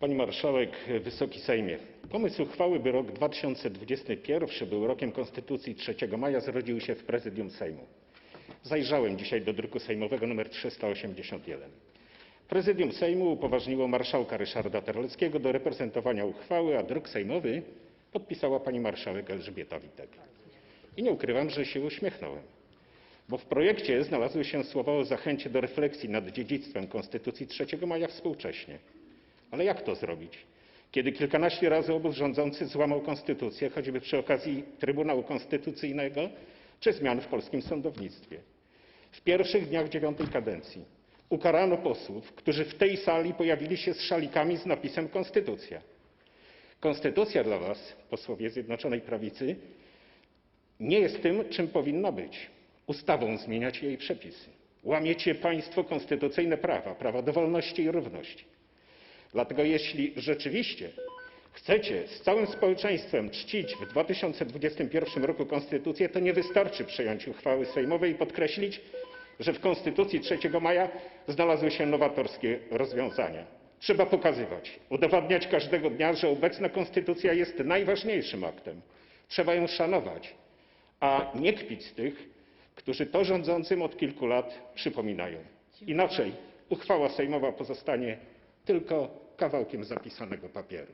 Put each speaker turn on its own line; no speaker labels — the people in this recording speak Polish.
Pani Marszałek, Wysoki Sejmie. Pomysł uchwały, by rok 2021 był rokiem Konstytucji 3 maja, zrodził się w Prezydium Sejmu. Zajrzałem dzisiaj do druku sejmowego nr 381. Prezydium Sejmu upoważniło marszałka Ryszarda Terleckiego do reprezentowania uchwały, a druk sejmowy podpisała pani marszałek Elżbieta Witek. I nie ukrywam, że się uśmiechnąłem, bo w projekcie znalazły się słowa o zachęcie do refleksji nad dziedzictwem Konstytucji 3 maja współcześnie. Ale jak to zrobić, kiedy kilkanaście razy obóz rządzący złamał konstytucję, choćby przy okazji Trybunału Konstytucyjnego czy zmian w polskim sądownictwie? W pierwszych dniach dziewiątej kadencji ukarano posłów, którzy w tej sali pojawili się z szalikami z napisem Konstytucja. Konstytucja dla was, posłowie Zjednoczonej Prawicy, nie jest tym, czym powinna być. Ustawą zmieniacie jej przepisy. Łamiecie państwo konstytucyjne prawa, prawa do wolności i równości. Dlatego jeśli rzeczywiście chcecie z całym społeczeństwem czcić w 2021 roku konstytucję, to nie wystarczy przyjąć uchwały sejmowej i podkreślić, że w Konstytucji 3 maja znalazły się nowatorskie rozwiązania. Trzeba pokazywać, udowadniać każdego dnia, że obecna konstytucja jest najważniejszym aktem. Trzeba ją szanować, a nie kpić z tych, którzy to rządzącym od kilku lat przypominają. Inaczej uchwała sejmowa pozostanie tylko kawałkiem zapisanego papieru.